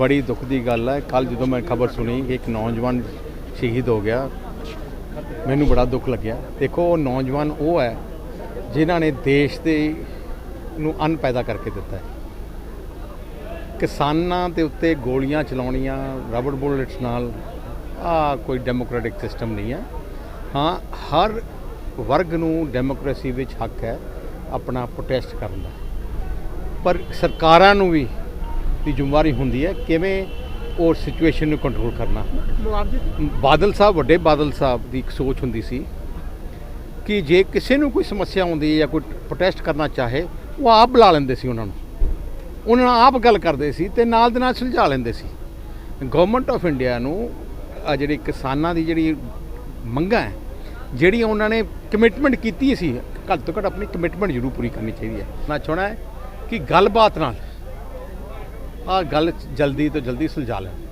ਬੜੀ ਦੁੱਖ ਦੀ ਗੱਲ ਹੈ। ਕੱਲ ਜਦੋਂ ਮੈਂ ਖਬਰ ਸੁਣੀ ਕਿ ਇੱਕ ਨੌਜਵਾਨ ਸ਼ਹੀਦ ਹੋ ਗਿਆ। ਮੈਨੂੰ ਬੜਾ ਦੁੱਖ ਲੱਗਿਆ। ਦੇਖੋ, ਉਹ ਨੌਜਵਾਨ ਉਹ ਹੈ, ਜਿਨ੍ਹਾਂ ਨੇ ਦੇਸ਼ ਦੇ ਨੂੰ ਅੰਨ ਪੈਦਾ ਕਰਕੇ ਦਿੱਤਾ ਹੈ। ਕਿਸਾਨਾਂ ਦੇ ਉੱਤੇ ਗੋਲੀਆਂ ਚਲਾਉਣੀਆਂ ਰਬੜ ਬੁਲੇਟਸ ਨਾਲ, ਆ ਕੋਈ ਡੈਮੋਕ੍ਰੈਟਿਕ ਸਿਸਟਮ ਨਹੀਂ ਹੈ। ਹਾਂ, ਹਰ ਵਰਗ ਨੂੰ ਡੈਮੋਕ੍ਰੇਸੀ ਵਿੱਚ ਹੱਕ ਹੈ ਆਪਣਾ ਪ੍ਰੋਟੈਸਟ ਕਰਨ ਦਾ। ਪਰ ਸਰਕਾਰਾਂ ਨੂੰ ਵੀ ਦੀ ਜ਼ਿੰਮੇਵਾਰੀ ਹੁੰਦੀ ਹੈ ਕਿਵੇਂ ਉਹ ਸਿਚੁਏਸ਼ਨ ਨੂੰ ਕੰਟਰੋਲ ਕਰਨਾ। ਬਾਦਲ ਸਾਹਿਬ ਵੱਡੇ ਬਾਦਲ ਸਾਹਿਬ ਦੀ ਇੱਕ ਸੋਚ ਹੁੰਦੀ ਸੀ ਕਿ ਜੇ ਕਿਸੇ ਨੂੰ ਕੋਈ ਸਮੱਸਿਆ ਆਉਂਦੀ ਹੈ ਜਾਂ ਕੋਈ ਪ੍ਰੋਟੈਸਟ ਕਰਨਾ ਚਾਹੇ ਉਹ ਆਪ ਬੁਲਾ ਲੈਂਦੇ ਸੀ ਉਹਨਾਂ ਨੂੰ। ਉਹਨਾਂ ਨਾਲ ਆਪ ਗੱਲ ਕਰਦੇ ਸੀ ਤੇ ਨਾਲ ਦੇ ਨਾਲ ਸੁਲਝਾ ਲੈਂਦੇ ਸੀ। ਗਵਰਨਮੈਂਟ ਆਫ ਇੰਡੀਆ ਨੂੰ ਆ ਜਿਹੜੀ ਕਿਸਾਨਾਂ ਦੀ ਜਿਹੜੀ ਮੰਗਾਂ ਹੈ ਜਿਹੜੀਆਂ ਉਹਨਾਂ ਨੇ ਕਮਿਟਮੈਂਟ ਕੀਤੀ ਸੀ ਘੱਟ ਤੋਂ ਘੱਟ ਆਪਣੀ ਕਮਿਟਮੈਂਟ ਜ਼ਰੂਰ ਪੂਰੀ ਕਰਨੀ ਚਾਹੀਦੀ ਹੈ। ਮੈਂ ਚਾਹਣਾ ਹੈ ਕਿ ਗੱਲਬਾਤ ਨਾਲ ਆ ਗੱਲ ਜਲਦੀ ਤੋਂ ਜਲਦੀ ਸੁਲਝਾ ਲੈਣ।